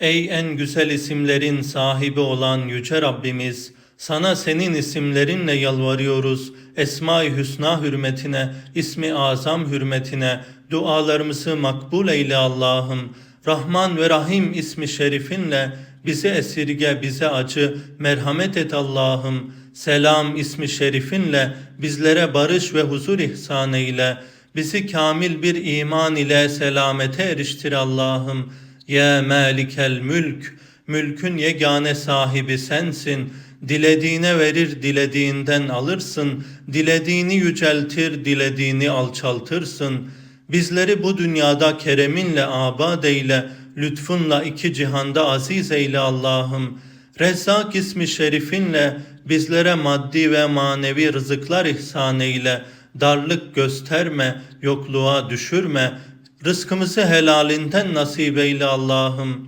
Ey en güzel isimlerin sahibi olan Yüce Rabbimiz, sana senin isimlerinle yalvarıyoruz. Esma-i Hüsna hürmetine, ismi azam hürmetine dualarımızı makbul eyle Allah'ım. Rahman ve Rahim ismi şerifinle bizi esirge, bize acı, merhamet et Allah'ım. Selam ismi şerifinle bizlere barış ve huzur ihsan eyle. Bizi kamil bir iman ile selamete eriştir Allah'ım. Ya Malikel Mülk, mülkün yegane sahibi sensin. Dilediğine verir, dilediğinden alırsın. Dilediğini yüceltir, dilediğini alçaltırsın. Bizleri bu dünyada kereminle abad eyle, lütfunla iki cihanda aziz eyle Allah'ım. Rezzak ismi şerifinle bizlere maddi ve manevi rızıklar ihsan eyle. Darlık gösterme, yokluğa düşürme. Rızkımızı helalinden nasip eyle Allah'ım.